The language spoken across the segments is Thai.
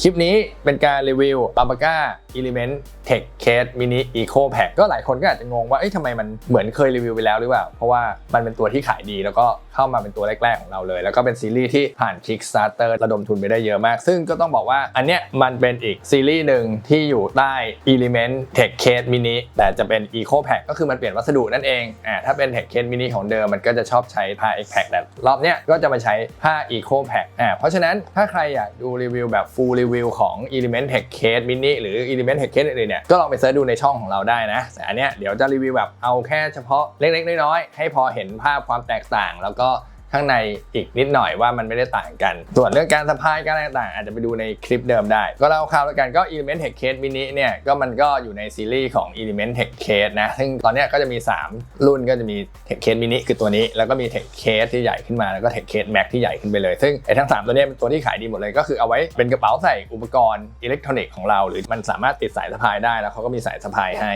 คลิปนี้เป็นการรีวิว a l p a c a Element Tech Case Mini Eco Pack ก็หลายคนก็อาจจะงงว่าเอ้ยทำไมมันเหมือนเคยรีวิวไปแล้วหรือเปล่า เพราะว่ามันเป็นตัวที่ขายดีแล้วก็เข้ามาเป็นตัวแรก ๆ ของเราเลย แล้วก็เป็นซีรีส์ที่ผ่าน Kickstarter ระดมทุนไปได้เยอะมาก ซึ่งก็ต้องบอกว่าอันเนี้ยมันเป็นอีกซีรีส์หนึ่งที่อยู่ใต้ Element Tech Case Mini แต่จะเป็น Eco Pack ก็คือมันเปลี่ยนวัสดุนั่นเองอ่าถ้าเป็น Tech Case Mini ของเดิมมันก็จะชอบใช้ผ้า X Pack แต่รอบเนี้ยก็จะมาใช้ผ้า Eco Pack อ่าเพราะฉะนั้นถ้าใครอยากดูรีวิวแบบ full review ของ Element Tech Case Mini หรือ Element Tech Case อื่นๆเนี่ยก็ลองไปเสิร์ชดูในช่องของเราได้นะแต่อันเนี้ยเดี๋ยวจะรีวิวแบบเอาแค่เฉพาะเล็กๆน้อยๆให้พอเห็นภาพความแตกต่าง แล้วก็ ข้างในอีกนิดหน่อยว่ามันไม่ได้ต่างกัน ส่วนเรื่องการสะพายการอะไรต่างอาจจะไปดูในคลิปเดิมได้ ก็เล่าคร่าวแล้วกันก็ Element Tech Case Mini เนี่ยก็มันก็อยู่ในซีรีส์ของ Element Tech Case นะ ซึ่งตอนนี้ก็จะมี 3 รุ่นก็จะมี Tech Case Mini คือตัวนี้ แล้วก็มี Tech Case ที่ใหญ่ขึ้นมาแล้วก็ Tech Case Max ที่ใหญ่ขึ้นไปเลย ซึ่งไอ้ทั้ง 3 ตัวนี้เป็นตัวที่ขายดีหมดเลยก็คือเอาไว้เป็นกระเป๋าใส่อุปกรณ์อิเล็กทรอนิกส์ของเรา หรือมันสามารถติดสายสะพายได้แล้วเขาก็มีสายสะพายให้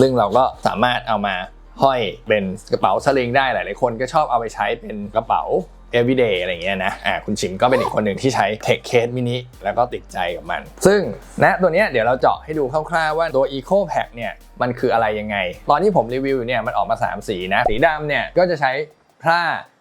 ซึ่งเราก็สามารถเอามา ห้อยเป็นกระเป๋าสลิงได้หลาย ๆ คนก็ชอบเอาไปใช้เป็นกระเป๋า everyday อะไรเงี้ยนะ อ่า คุณชิมก็เป็นอีกคนหนึ่งที่ใช้ Tech Case Mini แล้วก็ติดใจกับมัน ซึ่งนะตัวเนี้ยเดี๋ยวเราเจาะให้ดูคร่าว ๆ ว่าตัว Eco Pack เนี่ยมันคืออะไรยังไง ตอนที่ผมรีวิวอยู่เนี่ยมันออกมา 3 สีนะ สีดำเนี่ยก็จะใช้ผ้า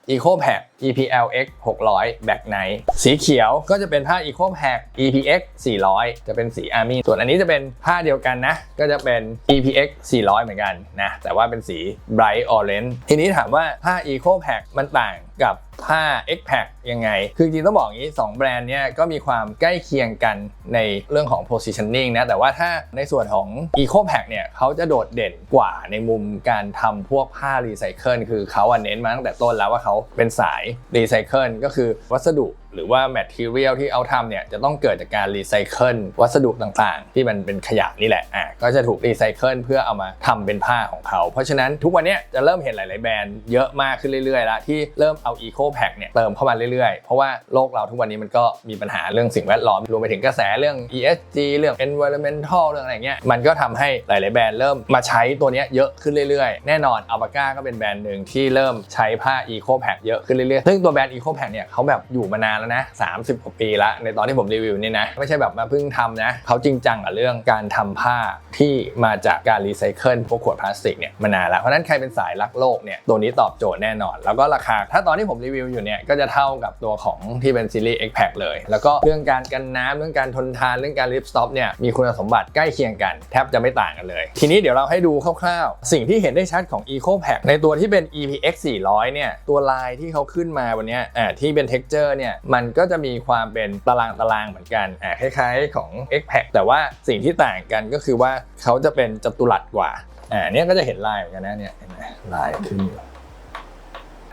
Eco Pack EPLX 600 Back Night สีเขียวก็จะเป็นผ้า Eco Pack EPX 400 จะเป็นสี Army ส่วนอันนี้จะเป็นผ้าเดียวกันนะ ก็จะเป็น EPX 400 เหมือนกันนะ แต่ว่าเป็นสี Bright Orange ทีนี้ถามว่าผ้า Eco Pack มันต่าง กับผ้า X p a c ยังไง คือจริงต้องบอกอย่างนี้ 2 แบรนด์เนี้ยก็มีความใกล้เคียงกันในเรื่องของ positioning นะ แต่ว่าถ้าในส่วนของ Eco Pack เนี่ยเขาจะโดดเด่นกว่าในมุมการทำพวกผ้ารีไซเคิลคือเขาเน้นมาตั้งแต่ต้นแล้วว่าเขาเป็นสายรีไซเคิลก็คือวัสดุ หรือว่า material ที่เอาทำเนี่ยจะต้องเกิดจากการรีไซเคิลวัสดุต่างๆ ที่มันเป็นขยะนี่แหละอะก็จะถูกรีไซเคิลเพื่อเอามาทำเป็นผ้าของเขา เพราะฉะนั้นทุกวันนี้จะเริ่มเห็นหลาย ๆ แบรนด์เยอะมากขึ้นเรื่อย ๆ แล้วที่เริ่มเอา Eco Pack เนี่ยเติมเข้ามาเรื่อย ๆ เพราะว่าโลกเราทุกวันนี้มันก็มีปัญหาเรื่องสิ่งแวดล้อมรวมไปถึงกระแสเรื่อง ESG เรื่อง environmental เรื่องอะไรเงี้ยมันก็ทำให้หลาย ๆ แบรนด์เริ่มมาใช้ตัวนี้เยอะขึ้นเรื่อย ๆ แน่นอน a l p a c a ก็เป็นแบรนด์หนึ่งที่เริ่มใช้ผ้า Eco Pack เยอะขึ้นเรื่อยๆซึ่งตัวแบรนด์ Eco Pack เนี่ยเขาแบบอยู่มานานแล้วนะ30กว่าปีละในตอนที่ผมรีวิวนี่นะ ไม่ใช่แบบมาเพิ่งทำนะเขาจริงจังกับเรื่องการทำผ้าที่มาจากการรีไซเคิลพวกขวดพลาสติกเนี่ยมานานแล้วเพราะนั้นใครเป็นสายรักโลกเนี่ยตัวนี้ตอบโจทย์แน่นอน แล้วก็ราคาถ้าตอนที่ผมรีวิวอยู่เนี่ยก็จะเท่ากับตัวของที่เป็นซีรีส์ X Pack เลย แล้วก็เรื่องการกันน้ำเรื่องการทนทานเรื่องการลิฟสต็อปเนี่ยมีคุณสมบัติใกล้เคียงกันแทบจะไม่ต่างกันเลย ทีนี้เดี๋ยวเราให้ดูคร่าวๆ สิ่งที่เห็นได้ชัดของ Eco Pack ในตัวที่เป็น EPX 400เนี่ยตัวลายที่เขาขึ้นมาวันนี้อ่าที่เป็น texture เนี่ยมันก็จะมีความเป็นตารางตารางเหมือนกันอ่าคล้ายๆของ X Pack แต่ว่าสิ่งที่ต่างกันก็คือว่าเขาจะเป็นจัตุรัสกว่าอ่าเนี่ยก็จะเห็นลายเหมือนกันนะเนี่ยเห็นไหมลายขึ้น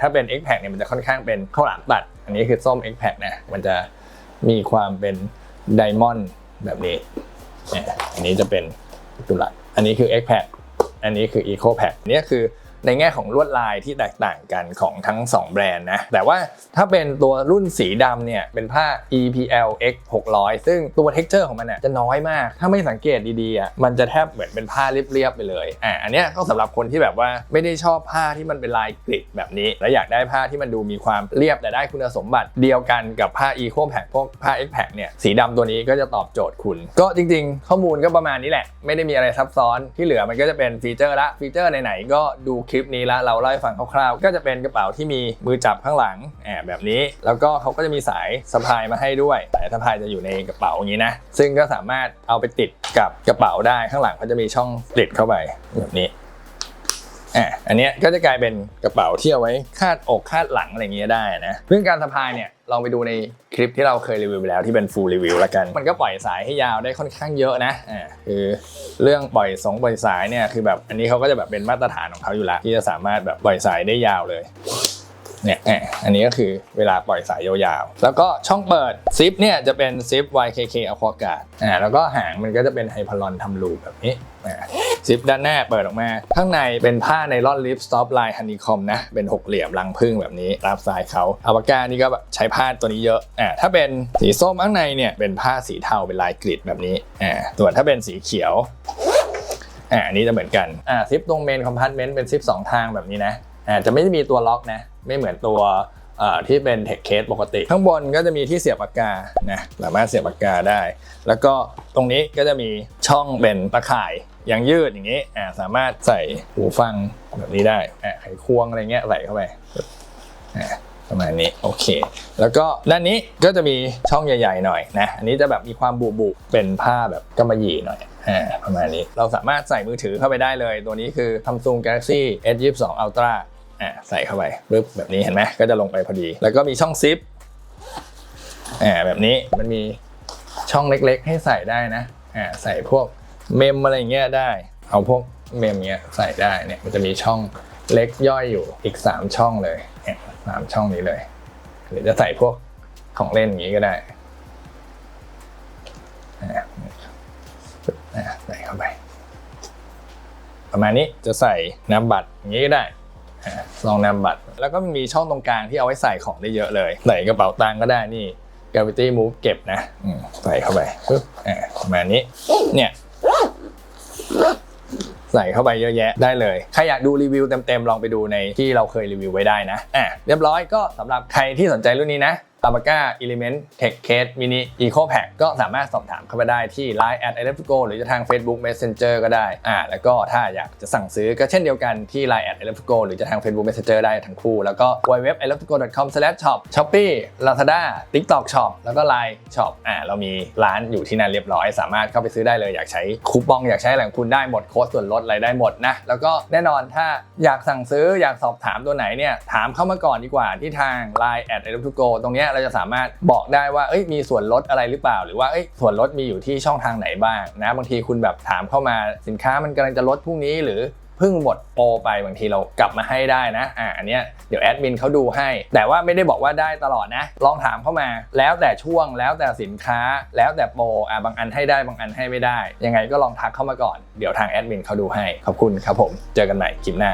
ถ้าเป็น X Pack เนี่ยมันจะค่อนข้างเป็นข้าวหลามตัด อันนี้คือส้ม X Pack นะมันจะมีความเป็นไดมอนด์แบบนี้อันนี้จะเป็นจัตุลัดอันนี้คือ X Pack อันนี้คือ Eco Pack เนี่ยคือ ในแง่ของลวดลายที่แตกต่างกันของทั้ง 2 แบรนด์นะ แต่ว่าถ้าเป็นตัวรุ่นสีดำเนี่ย เป็นผ้า EPL X 600 ซึ่งตัว texture ของมันเนี่ยจะน้อยมาก ถ้าไม่สังเกตดีๆอะมันจะแทบเหมือนเป็นผ้าเรียบๆไปเลยอ่าอันเนี้ยก็สำหรับคนที่แบบว่าไม่ได้ชอบผ้าที่มันเป็นลายกริดแบบนี้ และอยากได้ผ้าที่มันดูมีความเรียบแต่ได้คุณสมบัติเดียวกันกับผ้า Eco Pack พวกผ้า X Pack เนี่ยสีดำตัวนี้ก็จะตอบโจทย์คุณ ก็จริง ๆ ข้อมูลก็ประมาณนี้แหละ ไม่ได้มีอะไรซับซ้อนที่เหลือมันก็จะเป็นฟีเจอร์ละฟีเจอร์ไหนๆก็ดูคลิปนี้ละเราเล่าให้ฟังคร่าวๆ ก็จะเป็นกระเป๋าที่มีมือจับข้างหลังแอบแบบนี้ แล้วก็เขาก็จะมีสายสะพายมาให้ด้วยสายสะพายจะอยู่ในกระเป๋าอย่างนี้นะซึ่งก็สามารถเอาไปติดกับกระเป๋าได้ข้างหลังเขาจะมีช่องติดเข้าไปแบบนี้ อะอันเนี้ยก็จะกลายเป็นกระเป๋าที่เอาไว้คาดอกคาดหลังอะไรเงี้ยได้นะเรื่องการสะพายเนี่ยลองไปดูในคลิปที่เราเคยรีวิวไปแล้วที่เป็นฟูลรีวิวแล้วกัน มันก็ปล่อยสายให้ยาวได้ค่อนข้างเยอะนะอ่าคือเรื่องปล่อยสองปล่อยสายเนี่ยคือแบบอันนี้เขาก็จะแบบเป็นมาตรฐานของเขาอยู่ละที่จะสามารถแบบปล่อยสายได้ยาวเลย เนี่ยอันนี้ก็คือเวลาปล่อยสายยาวๆ แล้วก็ช่องเปิดซิปเนี่ยจะเป็นซิป YKK Aquaguard อ่าแล้วก็หางมันก็จะเป็นไฮพลอนทำลูปแบบนี้ซิปด้านหน้าเปิดออกมา ข้างในเป็นผ้าไนลอนลิปสต็อปลายฮันนีคอมนะ เป็นหกเหลี่ยมรังผึ้งแบบนี้ตามสไตล์เขาอวกานี่ก็ใช้ผ้าตัวนี้เยอะอ่าถ้าเป็นสีส้มข้างในเนี่ยเป็นผ้าสีเทาเป็นลายกริดแบบนี้อ่าส่วนถ้าเป็นสีเขียวอ่าอันนี้จะเหมือนกันอ่าซิปตรงเมนคอมพาร์ตเมนต์เป็นซิปสองทางแบบนี้นะ อ่าจะไม่ได้มีตัวล็อกนะไม่เหมือนตัวที่เป็นเทคเคสปกติ ข้างบนก็จะมีที่เสียบปากกานะสามารถเสียบปากกาได้ แล้วก็ตรงนี้ก็จะมีช่องเป็นตะข่ายยางยืดอย่างนี้อ่าสามารถใส่หูฟังแบบนี้ได้อ่าไขควงอะไรเงี้ยใส่เข้าไปอ่าประมาณนี้โอเค แล้วก็ด้านนี้ก็จะมีช่องใหญ่ ๆ หน่อยนะอันนี้จะแบบมีความบุบุๆเป็นผ้าแบบกำมะหยี่หน่อยอ่าประมาณนี้เราสามารถใส่มือถือเข้าไปได้เลย ตัวนี้คือ Samsung Galaxy S22 Ultra อ่าใส่เข้าไปปึ๊บแบบนี้เห็นไหมก็จะลงไปพอดี แล้วก็มีช่องซิปอ่าแบบนี้มันมีช่องเล็กๆ ให้ใส่ได้นะอ่าใส่พวกเมมอะไรเงี้ยได้ เอาพวกเมมเงี้ยใส่ได้เนี่ยมันจะมีช่องเล็กย่อยอยู่อีก 3 ช่องเลยเนี่ยสามช่องนี้เลย หรือจะใส่พวกของเล่นอย่างนี้ก็ได้ใส่เข้าไป ประมาณนี้จะใส่นามบัตรอย่างนี้ก็ได้ ซองนามบัตร แล้วก็มีช่องตรงกลางที่เอาไว้ใส่ของได้เยอะเลย ใส่กระเป๋าตังก็ได้นี่ gravity move เก็บนะใส่เข้าไปปึ๊บอ่าประมาณนี้ เนี่ยใส่เข้าไปเยอะแยะได้เลย ใครอยากดูรีวิวเต็มๆ ลองไปดูในที่เราเคยรีวิวไว้ได้นะ อะ เรียบร้อยก็สำหรับใครที่สนใจรุ่นนี้นะ ตาบาก้า Element Tech Case Mini Eco Pack ก็สามารถสอบถามเข้ามาได้ที่ Line at e l e p t r i c o หรือจะทาง Facebook Messenger ก็ได้อ่าแล้วก็ถ้าอยากจะสั่งซื้อก็เช่นเดียวกันที่ Line at e l e p t r i c o หรือจะทาง Facebook Messenger ได้ทั้งคู่ แล้วก็ www e l e p t r i c o com shop Shopee Lazada TikTok Shop แล้วก็ Line Shop อ่าเรามีร้านอยู่ที่นั่นเรียบร้อย สามารถเข้าไปซื้อได้เลยอยากใช้คูปองอยากใช้อะไรของคุณได้หมดโค้ดส่วนลดอะไรได้หมดนะแล้วก็แน่นอนถ้าอยากสั่งซื้ออยากสอบถามตัวไหนเนี่ยถามเข้ามาก่อนดีกว่าที่ทาง Line at e l e p t r i c o ตรงเนี้ยเราจะสามารถบอกได้ว่าเอ้ยมีส่วนลดอะไรหรือเปล่า หรือว่าเอ้ยส่วนลดมีอยู่ที่ช่องทางไหนบ้างนะบางทีคุณแบบถามเข้ามาสินค้ามันกำลังจะลดพรุ่งนี้หรือเพิ่งหมดโปรไปบางทีเรากลับมาให้ได้นะอ่าอันเนี้ยเดี๋ยวแอดมินเขาดูให้ แต่ว่าไม่ได้บอกว่าได้ตลอดนะ ลองถามเข้ามาแล้วแต่ช่วงแล้วแต่สินค้าแล้วแต่โปรอ่าบางอันให้ได้บางอันให้ไม่ได้ ยังไงก็ลองทักเข้ามาก่อนเดี๋ยวทางแอดมินเขาดูให้ขอบคุณครับผม เจอกันใหม่คลิปหน้า